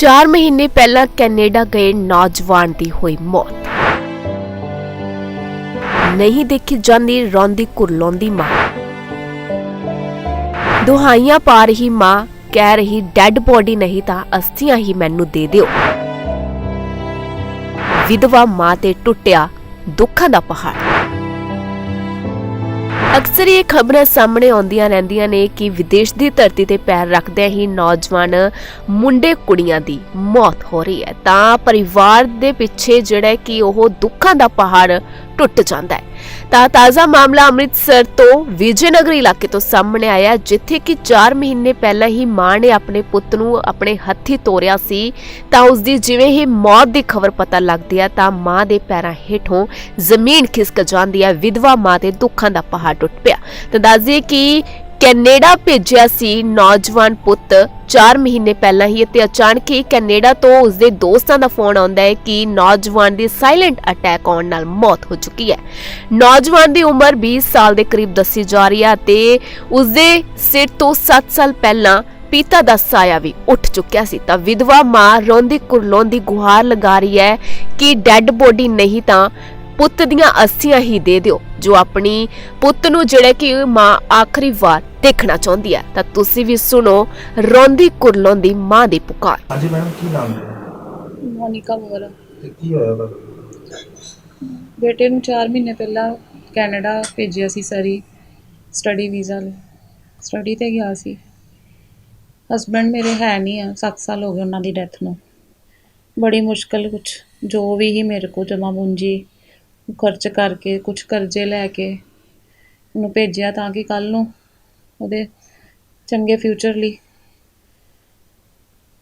4 ਮਹੀਨੇ ਪਹਿਲਾਂ ਕੈਨੇਡਾ ਗਏ ਨੌਜਵਾਨ ਦੀ ਹੋਈ ਮੌਤ। ਨਹੀਂ ਦੇਖੀ ਜਾਂਦੀ ਰੋਂਦੀ ਕੁਰਲਾਉਂਦੀ ਮਾਂ। ਦੁਹਾਈਆਂ ਪਾ ਰਹੀ ਮਾਂ, ਕਹਿ ਰਹੀ ਡੈੱਡ ਬੋਡੀ ਨਹੀਂ ਤਾਂ ਅਸਥੀਆਂ ਹੀ ਮੈਨੂੰ ਦੇ ਦਿਓ। ਵਿਧਵਾ ਮਾਂ ਤੇ ਟੁੱਟਿਆ ਦੁੱਖਾਂ ਦਾ ਪਹਾੜ। ਅਕਸਰ ਇਹ ਖਬਰਾਂ ਸਾਹਮਣੇ ਆਉਂਦੀਆਂ ਰਹਿੰਦੀਆਂ ਨੇ ਕਿ ਵਿਦੇਸ਼ ਦੀ ਧਰਤੀ ਤੇ ਪੈਰ ਰੱਖਦਿਆਂ ਹੀ ਨੌਜਵਾਨ ਮੁੰਡੇ ਕੁੜੀਆਂ ਦੀ ਮੌਤ ਹੋ ਰਹੀ ਹੈ। ਤਾਂ ਪਰਿਵਾਰ ਦੇ ਪਿੱਛੇ ਜਿਹੜਾ ਕਿ ਉਹ ਦੁੱਖਾਂ ਦਾ ਪਹਾੜ ਟੁੱਟ ਜਾਂਦਾ ਹੈ। ਤਾਂ ਤਾਜ਼ਾ ਮਾਮਲਾ ਅੰਮ੍ਰਿਤਸਰ ਤੋਂ ਵਿਜੇਨਗਰ ਇਲਾਕੇ ਤੋਂ ਸਾਹਮਣੇ ਆਇਆ ਜਿੱਥੇ ਕਿ 4 ਮਹੀਨੇ ਪਹਿਲਾਂ ਹੀ ਮਾਂ ਨੇ ਆਪਣੇ ਪੁੱਤ ਨੂੰ ਆਪਣੇ ਹੱਥੀ ਤੋਰਿਆ ਸੀ। ਤਾਂ ਉਸ ਦੀ ਜਿਵੇਂ ਹੀ ਮੌਤ ਦੀ ਖਬਰ ਪਤਾ ਲੱਗਦੀ ਹੈ, ਤਾਂ ਮਾਂ ਦੇ ਪੈਰਾਂ ਹੇਠੋਂ ਜ਼ਮੀਨ ਖਿਸਕ ਜਾਂਦੀ ਹੈ, ਵਿਧਵਾ ਮਾਂ ਤੇ ਦੁੱਖਾਂ ਦਾ ਪਹਾੜ ਟੁੱਟ ਪਿਆ। ਤਾਂ ਦੱਸਦੀ ਕਿ ਕੈਨੇਡਾ ਭੇਜਿਆ ਸੀ ਨੌਜਵਾਨ ਪੁੱਤ। 4 ਮਹੀਨੇ ਪਹਿਲਾਂ ਹੀ ਅਤੇ ਅਚਾਨਕ ਹੀ ਕੈਨੇਡਾ ਤੋਂ ਉਸਦੇ ਦੋਸਤਾਂ ਦਾ ਫੋਨ ਆਉਂਦਾ ਹੈ ਕਿ ਨੌਜਵਾਨ ਦੀ ਸਾਇਲੈਂਟ ਅਟੈਕ ਆਉਣ ਨਾਲ ਮੌਤ ਹੋ ਚੁੱਕੀ ਹੈ। ਨੌਜਵਾਨ ਦੀ ਉਮਰ 20 ਸਾਲ ਦੇ ਕਰੀਬ ਦੱਸੀ ਜਾ ਰਹੀ ਹੈ ਤੇ ਉਸਦੇ ਸਿਰ ਤੋਂ 7 ਸਾਲ ਪਹਿਲਾਂ ਪਿਤਾ ਦਾ ਸਾਇਆ ਵੀ ਉੱਠ ਚੁੱਕਿਆ ਸੀ। ਤਾਂ ਵਿਧਵਾ ਮਾਂ ਰੋਂਦੀ ਕੁਰਲਾਉਂਦੀ ਗੁਹਾਰ ਲਗਾ ਰਹੀ ਹੈ ਕਿ ਡੈੱਡ ਬੋਡੀ ਨਹੀਂ ਤਾਂ ਪੁੱਤ ਦੀਆਂ ਅਸਥੀਆਂ ਹੀ ਦੇ ਦਿਓ। ਜੋ ਆਪਣੀ ਪੁੱਤ ਨੂੰ ਜਿਹੜਾ ਕਿ ਮਾਂ ਆਖਰੀ ਵਾਰ ਦੇਖਣਾ ਚਾਹੁੰਦੀ ਹੈ। ਤਾਂ ਤੁਸੀਂ ਵੀ ਸੁਣੋ ਰੋਂਦੀ ਕੁਰਲਾਉਂਦੀ ਮਾਂ ਦੀ ਪੁਕਾਰ। ਹਾਂਜੀ ਮੈਡਮ ਕੀ ਨਾਮ ਹੈ? ਮੋਨਿਕਾ ਬੋਲ ਤੇ ਕੀ ਹੋਇਆ ਵਾ? ਬੇਟੇ ਨੂੰ 4 ਮਹੀਨੇ ਪਹਿਲਾਂ ਕੈਨੇਡਾ ਭੇਜਿਆ ਸੀ ਸਰੀ ਸਟੱਡੀ ਵੀਜ਼ਾ ਲਈ। ਸਟੱਡੀ ਤੇ ਗਿਆ ਸੀ। ਹਸਬੰਡ ਮੇਰੇ ਹੈ ਨਹੀਂ ਆ 7 ਸਾਲ ਹੋ ਗਏ ਉਹਨਾਂ ਦੀ ਡੈਥ ਨੂੰ। ਬੜੀ ਮੁਸ਼ਕਲ ਕੁਛ ਜੋ ਵੀ ਹੀ ਮੇਰੇ ਕੋ ਜਮਾ ਪੂੰਜੀ ਖਰਚ ਕਰਕੇ ਕੁਝ ਕਰਜ਼ੇ ਲੈ ਕੇ ਉਹਨੂੰ ਭੇਜਿਆ ਤਾਂ ਕਿ ਕੱਲ ਨੂੰ ਉਹਦੇ ਚੰਗੇ ਫਿਊਚਰ ਲਈ।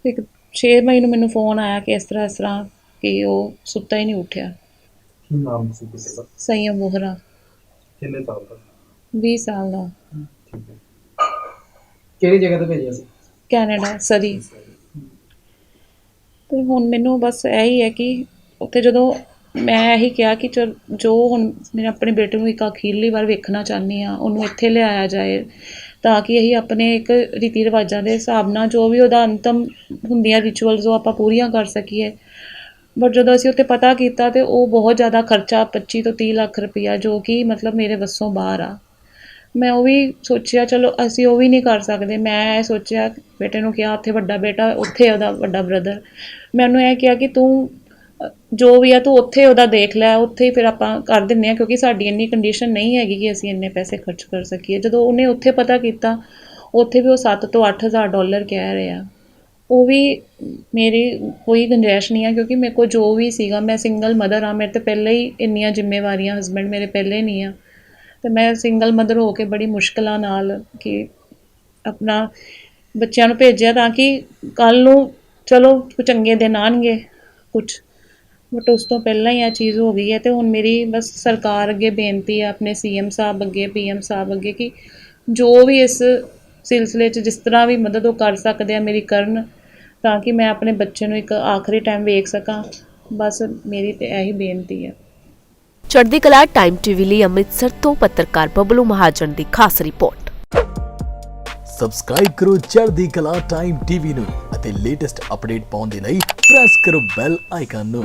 ਇੱਕ 6 ਮਈ ਨੂੰ ਮੈਨੂੰ ਫੋਨ ਆਇਆ ਕਿ ਇਸ ਤਰ੍ਹਾਂ ਇਸ ਤਰ੍ਹਾਂ ਕਿ ਉਹ ਸੁੱਤਾ ਹੀ ਨਹੀਂ ਉੱਠਿਆ। ਕੀ ਨਾਮ ਸੀ ਕਿਸੇ ਦਾ? ਸੰਯਮ ਬੋਹਰਾ। ਕਿੰਨੇ ਸਾਲ ਦਾ? 20 ਸਾਲ ਦਾ। ਠੀਕ ਹੈ। ਕਿਹੜੀ ਜਗ੍ਹਾ ਤੇ ਭੇਜਿਆ ਸੀ? ਕੈਨੇਡਾ ਸਰੀ। ਤੇ ਹੁਣ ਮੈਨੂੰ ਬਸ ਇਹੀ ਹੈ ਕਿ ਉੱਥੇ ਜਦੋਂ ਮੈਂ ਇਹੀ ਕਿਹਾ ਕਿ ਚਲ, ਜੋ ਹੁਣ ਮੈਂ ਆਪਣੇ ਬੇਟੇ ਨੂੰ ਇੱਕ ਅਖੀਰਲੀ ਵਾਰ ਵੇਖਣਾ ਚਾਹੁੰਦੀ ਹਾਂ, ਉਹਨੂੰ ਇੱਥੇ ਲਿਆਇਆ ਜਾਏ, ਤਾਂ ਕਿ ਅਸੀਂ ਆਪਣੇ ਇੱਕ ਰੀਤੀ ਰਿਵਾਜਾਂ ਦੇ ਹਿਸਾਬ ਨਾਲ ਜੋ ਵੀ ਉਹਦਾ ਅੰਤਮ ਹੁੰਦੀਆਂ ਰਿਚੁਅਲਸ ਉਹ ਆਪਾਂ ਪੂਰੀਆਂ ਕਰ ਸਕੀਏ। ਬਟ ਜਦੋਂ ਅਸੀਂ ਉੱਥੇ ਪਤਾ ਕੀਤਾ ਤੇ ਉਹ ਬਹੁਤ ਜ਼ਿਆਦਾ ਖਰਚਾ 25 ਤੋਂ 30 ਲੱਖ ਰੁਪਈਆ, ਜੋ ਕਿ ਮਤਲਬ ਮੇਰੇ ਵੱਸੋਂ ਬਾਹਰ ਆ। ਮੈਂ ਉਹ ਵੀ ਸੋਚਿਆ, ਚਲੋ ਅਸੀਂ ਉਹ ਵੀ ਨਹੀਂ ਕਰ ਸਕਦੇ। ਮੈਂ ਇਹ ਸੋਚਿਆ, ਬੇਟੇ ਨੂੰ ਕਿਹਾ, ਉੱਥੇ ਵੱਡਾ ਬੇਟਾ, ਉੱਥੇ ਉਹਦਾ ਵੱਡਾ ਬ੍ਰਦਰ ਮੈਨੂੰ ਇਹ ਕਿਹਾ ਕਿ ਤੂੰ ਜੋ ਵੀ ਆ, ਤੂੰ ਉੱਥੇ ਉਹਦਾ ਦੇਖ ਲੈ, ਉੱਥੇ ਹੀ ਫਿਰ ਆਪਾਂ ਕਰ ਦਿੰਨੇ ਆ ਕਿਉਂਕਿ ਸਾਡੀ ਇੰਨੀ ਕੰਡੀਸ਼ਨ ਨਹੀਂ ਹੈਗੀ ਕਿ ਅਸੀਂ ਇੰਨੇ ਪੈਸੇ ਖਰਚ ਕਰ ਸਕੀਏ। ਜਦੋਂ ਉਹਨੇ ਉੱਥੇ ਪਤਾ ਕੀਤਾ, ਉੱਥੇ ਵੀ ਉਹ 7 ਤੋਂ 8000 ਡਾਲਰ ਕਹਿ ਰਿਹਾ। ਉਹ ਵੀ ਮੇਰੀ ਕੋਈ ਗੁੰਜਾਇਸ਼ ਨਹੀਂ ਆ, ਕਿਉਂਕਿ ਮੇਰੇ ਕੋਲ ਜੋ ਵੀ ਸੀਗਾ, ਮੈਂ ਸਿੰਗਲ ਮਦਰ ਆ ਮੇਰੇ ਤੇ ਪਹਿਲੇ ਹੀ ਇੰਨੀਆਂ ਜ਼ਿੰਮੇਵਾਰੀਆਂ ਹਸਬੰਡ ਮੇਰੇ ਪਹਿਲੇ ਨਹੀਂ ਆ। ਤੇ ਮੈਂ ਸਿੰਗਲ ਮਦਰ ਹੋ ਕੇ ਬੜੀ ਮੁਸ਼ਕਲਾਂ ਨਾਲ ਕਿ ਆਪਣਾ ਬੱਚਿਆਂ ਨੂੰ ਭੇਜਿਆ ਤਾਂ ਕਿ ਕੱਲ ਨੂੰ ਚਲੋ ਚੰਗੇ ਦਿਨ ਆਣਗੇ ਕੁਝ ਬਟ ਉਸ ਤੋਂ ਪਹਿਲਾਂ ਹੀ ਇਹ ਚੀਜ਼ ਹੋ ਗਈ ਹੈ ਤੇ ਹੁਣ ਮੇਰੀ ਬਸ ਸਰਕਾਰ ਅੱਗੇ ਬੇਨਤੀ ਹੈ ਆਪਣੇ ਸੀਐਮ ਸਾਹਿਬ ਅੱਗੇ ਪੀਐਮ ਸਾਹਿਬ ਅੱਗੇ ਕਿ ਜੋ ਵੀ ਇਸ ਸਿਲਸਿਲੇ 'ਚ ਜਿਸ ਤਰ੍ਹਾਂ ਵੀ ਮਦਦ ਉਹ ਕਰ ਸਕਦੇ ਆ ਮੇਰੀ ਕਰਨ ਤਾਂ ਕਿ ਮੈਂ ਆਪਣੇ ਬੱਚੇ ਨੂੰ ਇੱਕ ਆਖਰੀ ਟਾਈਮ ਵੇਖ ਸਕਾਂ। ਬਸ ਮੇਰੀ ਤੇ ਇਹੀ ਬੇਨਤੀ ਹੈ। ਚੜ੍ਹਦੀ ਕਲਾ ਟਾਈਮ ਟੀਵੀ ਲਈ ਅੰਮ੍ਰਿਤਸਰ ਤੋਂ ਪੱਤਰਕਾਰ ਬਬਲੂ ਮਹਾਜਨ ਦੀ ਖਾਸ ਰਿਪੋਰਟ। ਸਬਸਕ੍ਰਾਈਬ ਕਰੋ ਚੜ੍ਹਦੀ ਕਲਾ ਟਾਈਮ ਟੀਵੀ ਨੂੰ ਅਤੇ ਲੇਟੈਸਟ ਅਪਡੇਟ ਪਾਉਣ ਦੇ ਲਈ ਪ੍ਰੈਸ ਕਰੋ ਬੈਲ ਆਈਕਨ ਨੂੰ।